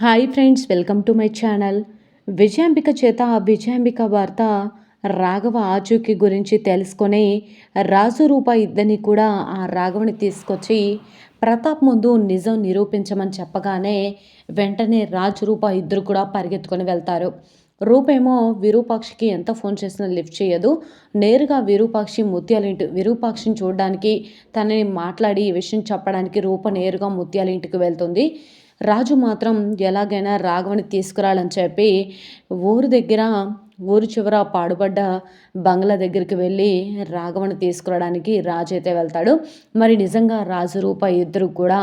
Hi friends welcome to my channel. Vijayambika చేత విజయాంబిక వార్త రాఘవ ఆచూకీ గురించి తెలుసుకొని రాజు రూప ఇద్దరిని కూడా ఆ రాఘవని తీసుకొచ్చి ప్రతాప్ ముందు నిజం నిరూపించమని చెప్పగానే వెంటనే రాజు రూప ఇద్దరు కూడా పరిగెత్తుకొని వెళ్తారు. రూపేమో విరూపాక్షికి ఎంత ఫోన్ చేసినా లిఫ్ట్ చేయదు. నేరుగా విరూపాక్షి ముత్యాల ఇంటి విరూపాక్షిని చూడడానికి తనని మాట్లాడి ఈ విషయం చెప్పడానికి రూప నేరుగా ముత్యాల ఇంటికి వెళ్తుంది. రాజు మాత్రం ఎలాగైనా రాఘవని తీసుకురాలని చెప్పి ఊరు దగ్గర ఊరు చివర పాడుపడ్డ బంగ్లా దగ్గరికి వెళ్ళి రాఘవని తీసుకురావడానికి రాజు అయితే వెళ్తాడు. మరి నిజంగా రాజు రూప ఇద్దరు కూడా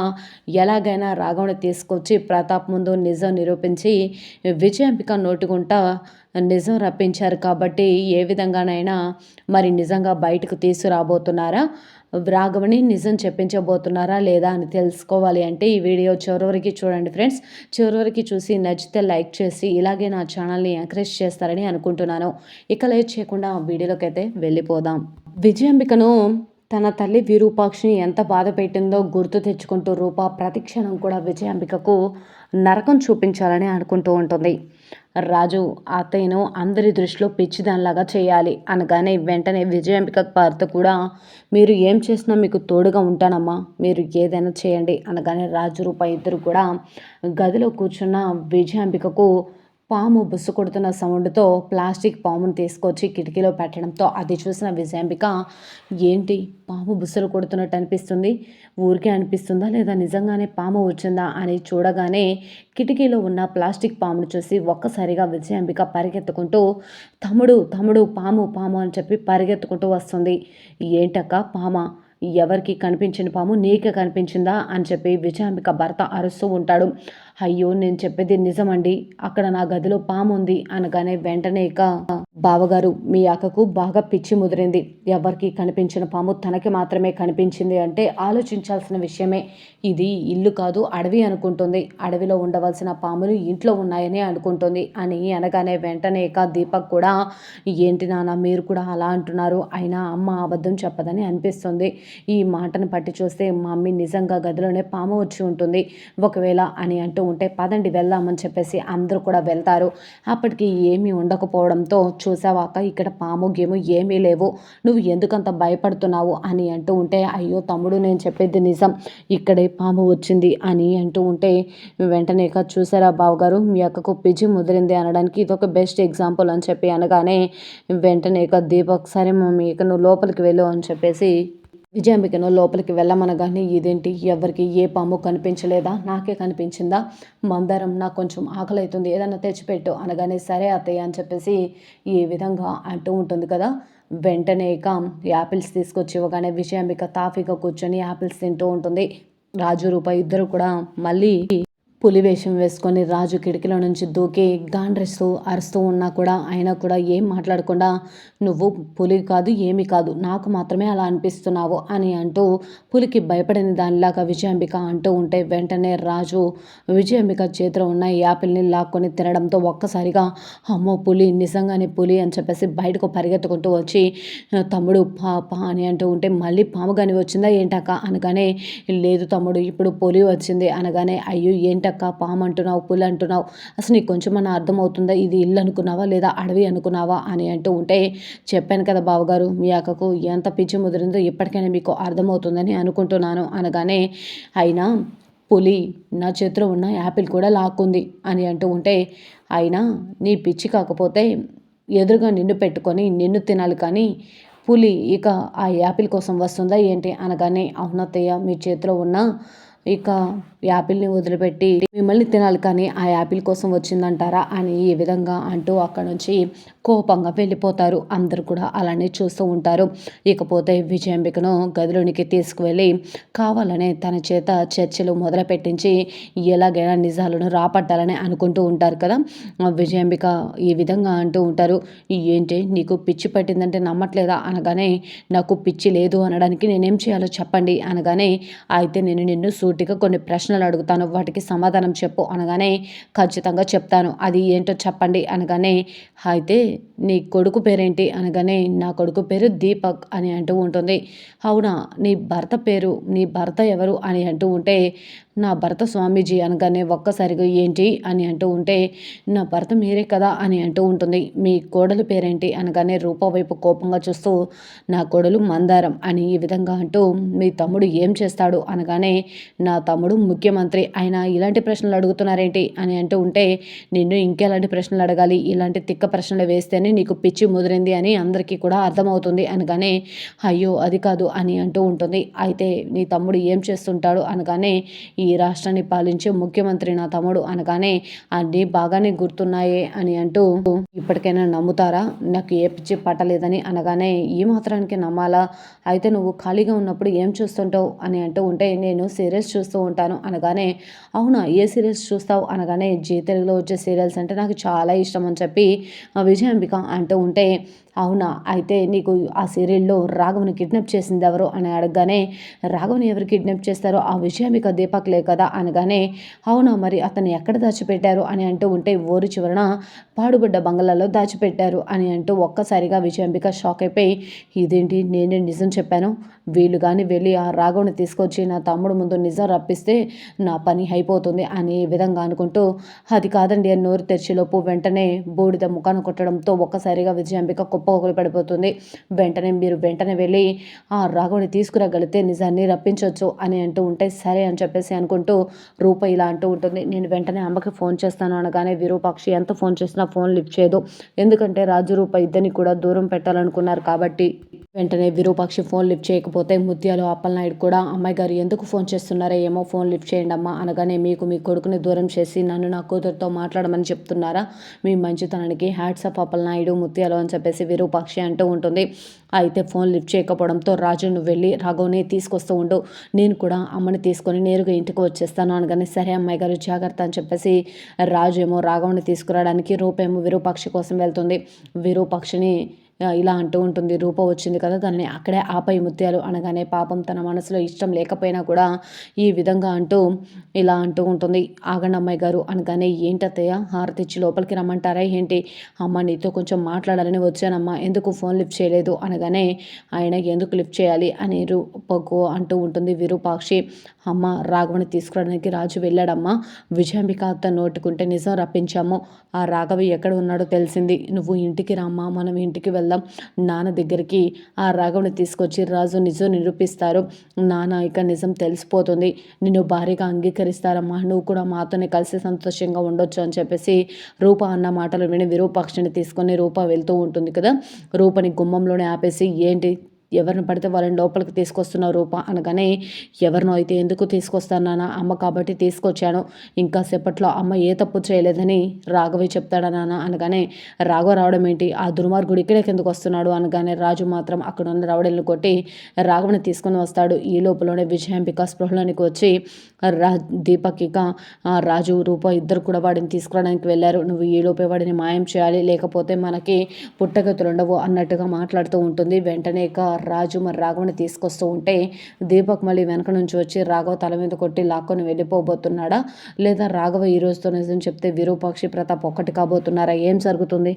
ఎలాగైనా రాఘవని తీసుకొచ్చి ప్రతాప్ ముందు నిజం నిరూపించి విజయంపిక నోటుకుంటా నిజం రప్పించారు కాబట్టి ఏ విధంగానైనా మరి నిజంగా బయటకు తీసుకురాబోతున్నారా? రాఘవని నిజం చెప్పించబోతున్నారా లేదా అని తెలుసుకోవాలి అంటే ఈ వీడియో చివరికి చూడండి ఫ్రెండ్స్. చివరికి చూసి నచ్చితే లైక్ చేసి ఇలాగే నా ఛానల్ని ఎంకరేజ్ చేస్తారని అనుకుంటున్నాను. ఇక లేట్ చేయకుండా వీడియోలోకి అయితే వెళ్ళిపోదాం. విజయాంబికను తన తల్లి విరూపాక్షిని ఎంత బాధ పెట్టిందో గుర్తు తెచ్చుకుంటూ రూప ప్రతిక్షణం కూడా విజయాంబికకు నరకం చూపించాలని అనుకుంటూ ఉంటుంది. రాజు అతను అందరి దృష్టిలో పిచ్చిదానిలాగా చేయాలి అనగానే వెంటనే విజయాంబిక భర్త కూడా మీరు ఏం చేసినా మీకు తోడుగా ఉంటానమ్మా మీరు ఏదైనా చేయండి అనగానే రాజు రూపాయి ఇద్దరు కూడా గదిలో కూర్చున్న విజయాంబికకు పాము బుస్సు కొడుతున్న సౌండ్తో ప్లాస్టిక్ పామును తీసుకొచ్చి కిటికీలో పెట్టడంతో అది చూసిన విజయాంబిక ఏంటి? పాము బుస్సులు కొడుతున్నట్టు అనిపిస్తుంది? ఊరికే అనిపిస్తుందా లేదా? నిజంగానే పాము వచ్చిందా? అని చూడగానే కిటికీలో ఉన్న ప్లాస్టిక్ పామును చూసి ఒక్కసారిగా విజయాంబిక పరిగెత్తుకుంటూ తమ్ముడు తమ్ముడు పాము పాము అని చెప్పి పరిగెత్తుకుంటూ వస్తుంది. ఏంటక్క? పామ? ఎవరికి కనిపించిన పాము? నీకే కనిపించిందా? అని చెప్పి విజయాంబిక భర్త అరుస్తూ ఉంటాడు. అయ్యో నేను చెప్పేది నిజమండి. అక్కడ నా గదిలో పాము ఉంది అనగానే వెంటనే ఇక బావగారు మీ అక్కకు బాగా పిచ్చి ముదిరింది. ఎవరికి కనిపించిన పాము తనకి మాత్రమే కనిపించింది అంటే ఆలోచించాల్సిన విషయమే. ఇది ఇల్లు కాదు అడవి అనుకుంటుంది. అడవిలో ఉండవలసిన పాములు ఇంట్లో ఉన్నాయని అనుకుంటుంది అని అనగానే వెంటనే ఇక దీపక్ కూడా ఏంటి నాన్న మీరు కూడా అలా అంటున్నారు? అయినా అమ్మ అబద్ధం చెప్పదని అనిపిస్తుంది. ఈ మాటను పట్టి చూస్తే మా మమ్మీ నిజంగా గదిలోనే పాము వచ్చి ఉంటుంది. ఒకవేళ అని అంటూ ఉంటే పదండి వెళ్దామని చెప్పేసి అందరూ కూడా వెళ్తారు. అప్పటికి ఏమీ ఉండకపోవడంతో చూసావాక ఇక్కడ పాము గేము ఏమీ లేవు. నువ్వు ఎందుకంత భయపడుతున్నావు అని అంటూ ఉంటే అయ్యో తమ్ముడు నేను చెప్పేది నిజం. ఇక్కడే పాము వచ్చింది అని అంటూ ఉంటే వెంటనే చూసారా బావగారు మీ అక్కకు పిజి ముదిరింది అనడానికి ఇది ఒక బెస్ట్ ఎగ్జాంపుల్ అని చెప్పి అనగానే వెంటనే ఇక దీపక్ సరే మీ ఇక నువ్వు లోపలికి వెళ్ళు అని చెప్పేసి విజయాంబికను లోపలికి వెళ్ళమనగానే ఇదేంటి? ఎవరికి ఏ పాము కనిపించలేదా? నాకే కనిపించిందా? మందరం నాకు కొంచెం ఆకలి అవుతుంది ఏదన్నా తెచ్చిపెట్టు అనగానే సరే అత్తయ్య అని చెప్పేసి ఈ విధంగా అంటూ ఉంటుంది కదా. వెంటనే ఇక యాపిల్స్ తీసుకొచ్చి ఇవ్వగానే విజయాంబిక తాఫీగా కూర్చొని యాపిల్స్ తింటూ ఉంటుంది. రాజు రూప ఇద్దరు కూడా మళ్ళీ పులి వేషం వేసుకొని రాజు కిటికీలో నుంచి దూకి గాండ్రిస్తూ అరుస్తూ ఉన్నా కూడా అయినా కూడా ఏం మాట్లాడకుండా నువ్వు పులి కాదు ఏమి కాదు నాకు మాత్రమే అలా అనిపిస్తున్నావు అని అంటూ పులికి భయపడిన దానిలాగా విజయాంబిక అంటూ ఉంటే వెంటనే రాజు విజయాంబిక చేతిలో ఉన్న యాపిల్ని లాక్కొని తినడంతో ఒక్కసారిగా అమ్మో పులి నిజంగానే పులి అని చెప్పేసి బయటకు పరిగెత్తుకుంటూ వచ్చి తమ్ముడు పా పా అని అంటూ ఉంటే మళ్ళీ పాము కానీ వచ్చిందా ఏంటక్క? అనగానే లేదు తమ్ముడు ఇప్పుడు పులి వచ్చింది అనగానే అయ్యో ఏంట ఏంటక్క పాము అంటున్నావు పులి అంటున్నావు అసలు నీకు కొంచెమన్నా అర్థమవుతుందా? ఇది ఇల్లు అనుకున్నావా లేదా అడవి అనుకున్నావా అని అంటూ ఉంటే చెప్పాను కదా బావగారు మీ అక్కకు ఎంత పిచ్చి ముదిరిందో ఇప్పటికైనా మీకు అర్థమవుతుందని అనుకుంటున్నాను అనగానే అయినా పులి నా చేతిలో ఉన్న యాపిల్ కూడా లాక్కుంది అని అంటూ ఉంటే అయినా నీ పిచ్చి కాకపోతే ఎదురుగా నిన్ను పెట్టుకొని నిన్ను తినాలి కానీ పులి ఇక ఆ యాపిల్ కోసం వస్తుందా ఏంటి అనగానే అవునత్తయ్య మీ చేతిలో ఉన్న ఇక యాపిల్ని వదిలిపెట్టి మిమ్మల్ని తినాలి కానీ ఆ యాపిల్ కోసం వచ్చిందంటారా అని ఈ విధంగా అంటూ అక్కడ నుంచి కోపంగా వెళ్ళిపోతారు. అందరు కూడా అలానే చూస్తూ ఉంటారు. ఇకపోతే విజయాంబికను గదిలోనికి తీసుకువెళ్ళి కావాలనే తన చేత చర్చలు మొదలుపెట్టించి ఎలాగైనా నిజాలను రాపట్టాలని అనుకుంటూ ఉంటారు కదా. విజయాంబిక ఈ విధంగా అంటూ ఉంటారు. ఏంటి నీకు పిచ్చి పట్టిందంటే నమ్మట్లేదా అనగానే నాకు పిచ్చి లేదు అనడానికి నేనేం చేయాలో చెప్పండి అనగానే అయితే నేను నిన్ను సూటిగా కొన్ని ప్రశ్న ప్రశ్నలు అడుగుతాను వాటికి సమాధానం చెప్పు అనగానే ఖచ్చితంగా చెప్తాను. అది ఏంటో చెప్పండి అనగానే అయితే నీ కొడుకు పేరేంటి? అనగానే నా కొడుకు పేరు దీపక్ అని అంటూ ఉంటుంది. అవునా? నీ భర్త పేరు నీ భర్త ఎవరు? అని అంటూ ఉంటే నా భర్త స్వామీజీ అనగానే ఒక్కసారిగా ఏంటి అని అంటూ ఉంటే నా భర్త మీరే కదా అని అంటూ ఉంటుంది. మీ కోడలు పేరేంటి అనగానే రూప వైపు కోపంగా చూస్తూ నా కోడలు మందారం అని ఈ విధంగా అంటూ మీ తమ్ముడు ఏం చేస్తాడు అనగానే నా తమ్ముడు ముఖ్యమంత్రి ఆయన ఇలాంటి ప్రశ్నలు అడుగుతున్నారేంటి అని అంటూ ఉంటే నిన్ను ఇంకెలాంటి ప్రశ్నలు అడగాలి? ఇలాంటి తిక్క ప్రశ్నలు వేస్తేనే నీకు పిచ్చి ముదిరింది అని అందరికీ కూడా అర్థమవుతుంది అనగానే అయ్యో అది కాదు అని అంటూ ఉంటుంది. అయితే నీ తమ్ముడు ఏం చేస్తుంటాడు అనగానే ఈ ఈ రాష్ట్రాన్ని పాలించే ముఖ్యమంత్రి నా తమ్ముడు అనగానే అన్నీ బాగానే గుర్తున్నాయే అని అంటూ ఇప్పటికైనా నమ్ముతారా? నాకు ఏ పిచ్చి పట్టలేదని అనగానే ఈ మాత్రానికి నమ్మాలా? అయితే నువ్వు ఖాళీగా ఉన్నప్పుడు ఏం చూస్తుంటావు? అని అంటూ ఉంటే నేను సీరియల్స్ చూస్తూ ఉంటాను అనగానే అవునా? ఏ సీరియల్స్ చూస్తావు? అనగానే జీ తెలుగులో వచ్చే సీరియల్స్ అంటే నాకు చాలా ఇష్టం అని చెప్పి విజయాంబిక అంటూ ఉంటే అవునా? అయితే నీకు ఆ సీరియల్లో రాఘవని కిడ్నాప్ చేసింది ఎవరు? అని అడగగానే రాఘవని ఎవరు కిడ్నాప్ చేస్తారో ఆ విజయాంబిక దీపక్ లేదు దీపక్లే కదా అనగానే అవునా మరి అతను ఎక్కడ దాచిపెట్టారు? అని అంటూ ఉంటే ఊరి చివరన పాడుబడ్డ బంగ్లాలో దాచిపెట్టారు అని అంటూ ఒక్కసారిగా విజయాంబిక షాక్ అయిపోయి ఇదేంటి నేనే నిజం చెప్పాను? వీళ్ళు కానీ వెళ్ళి ఆ రాఘవుని తీసుకొచ్చి నా తమ్ముడు ముందు నిజం రప్పిస్తే నా పని అయిపోతుంది అనే విధంగా అనుకుంటూ అది కాదండి అని నోరు తెరిచేలోపు వెంటనే బూడిద ముఖాన్ని కొట్టడంతో ఒక్కసారిగా విజయాంబిక కుప్ప పడిపోతుంది. వెంటనే మీరు వెంటనే వెళ్ళి ఆ రాఘవుని తీసుకురాగలిగితే నిజాన్ని రప్పించవచ్చు అని అంటూ ఉంటే సరే అని చెప్పేసి అనుకుంటూ రూప ఇలా అంటూ ఉంటుంది. నేను వెంటనే అమ్మకి ఫోన్ చేస్తాను అనగానే విరూపాక్షి ఎంత ఫోన్ చేసినా ఫోన్ లిఫ్ట్ చేయదు. ఎందుకంటే రాజు రూప ఇద్దరిని కూడా దూరం పెట్టాలనుకున్నారు కాబట్టి వెంటనే విరూపాక్షి ఫోన్ లిఫ్ట్ చేయకపోతే ముత్యాలు అప్పలనాయుడు కూడా అమ్మాయి గారు ఎందుకు ఫోన్ చేస్తున్నారా ఏమో ఫోన్ లిఫ్ట్ చేయండి అమ్మా అనగానే మీకు మీ కొడుకుని దూరం చేసి నన్ను నా కూతురుతో మాట్లాడమని చెప్తున్నారా? మీ మంచితనానికి హ్యాట్సప్ అప్పలనాయుడు ముత్యాలు అని చెప్పేసి విరూపాక్షి అంటూ ఉంటుంది. అయితే ఫోన్ లిఫ్ట్ చేయకపోవడంతో రాజును వెళ్ళి రాఘవ్ని తీసుకొస్తూ ఉండు. నేను కూడా అమ్మని తీసుకొని నేరుగా ఇంటికి వచ్చేస్తాను అనగానే సరే అమ్మాయి గారు జాగ్రత్త అని చెప్పేసి రాజు ఏమో రాఘవ్ని తీసుకురావడానికి రూపేమో విరూపాక్షి కోసం వెళ్తుంది. విరూపాక్షిని ఇలా అంటూ ఉంటుంది. రూప వచ్చింది కదా తనని అక్కడే ఆపై ముత్యాలు అనగానే పాపం తన మనసులో ఇష్టం లేకపోయినా కూడా ఈ విధంగా అంటూ ఇలా అంటూ ఉంటుంది. ఆగండి అమ్మాయి గారు అనగానే ఏంటత్తయ్య హారతిచ్చి లోపలికి రమ్మంటారా? ఏంటి? అమ్మ నీతో కొంచెం మాట్లాడాలని వచ్చానమ్మా. ఎందుకు ఫోన్ లిఫ్ట్ చేయలేదు? అనగానే ఆయన ఎందుకు లిఫ్ట్ చేయాలి? అని రూపకు అంటూ ఉంటుంది విరూపాక్షి. అమ్మ రాఘవని తీసుకురావడానికి రాజు వెళ్ళాడమ్మా. విజయాంబిక అత్త నోటుకుంటే నిజం రప్పించాము. ఆ రాఘవి ఎక్కడ ఉన్నాడో తెలిసింది. నువ్వు ఇంటికి రామ్మా. మనం ఇంటికి వెళ్దాం. నాన్న దగ్గరికి ఆ రాఘవుని తీసుకొచ్చి రాజు నిజం నిరూపిస్తారు. నాన్న ఇక నిజం తెలిసిపోతుంది. నిన్ను భారీగా అంగీకరిస్తారమ్మా. నువ్వు కూడా మాతోనే కలిసి సంతోషంగా ఉండొచ్చు అని చెప్పేసి రూప అన్న మాటలు విని విరూపాక్షిని తీసుకొని రూప వెళ్తూ ఉంటుంది కదా. రూపని గుమ్మంలోనే ఆపేసి ఏంటి? ఎవరిని పడితే వాళ్ళని లోపలికి తీసుకొస్తున్నారు రూప అనగానే ఎవరినో అయితే ఎందుకు తీసుకొస్తానా అమ్మ కాబట్టి తీసుకొచ్చాను. ఇంకా సేపట్లో అమ్మ ఏ తప్పు చేయలేదని రాఘవి చెప్తాడా నాన్న అనగానే రాఘవ రావడం ఏంటి? ఆ దుర్మార్గుడు ఇక్కడే కిందకు వస్తున్నాడు అనగానే రాజు మాత్రం అక్కడ ఉన్న రావడల్ని కొట్టి రాఘవని తీసుకొని వస్తాడు. ఈ లోపలనే విజయాంబిక స్పృహలోనికి వచ్చి రా దీపక్ ఇక రాజు రూప ఇద్దరు కూడా వాడిని తీసుకురావడానికి వెళ్ళారు. నువ్వు ఈ లోపే వాడిని మాయం చేయాలి. లేకపోతే మనకి పుట్టగతులు ఉండవు అన్నట్టుగా మాట్లాడుతూ ఉంటుంది. వెంటనే ఇక రాజు మరి రాఘవని తీసుకొస్తూ ఉంటే దీపక్ మళ్ళీ వెనక నుంచి వచ్చి రాఘవ తల మీద కొట్టి లాక్కొని వెళ్ళిపోబోతున్నాడా? లేదా రాఘవ ఈ రోజుతో నిజం చెప్తే విరూపాక్షి ప్రతాప్ ఒక్కటి కాబోతున్నారా? ఏం జరుగుతుంది?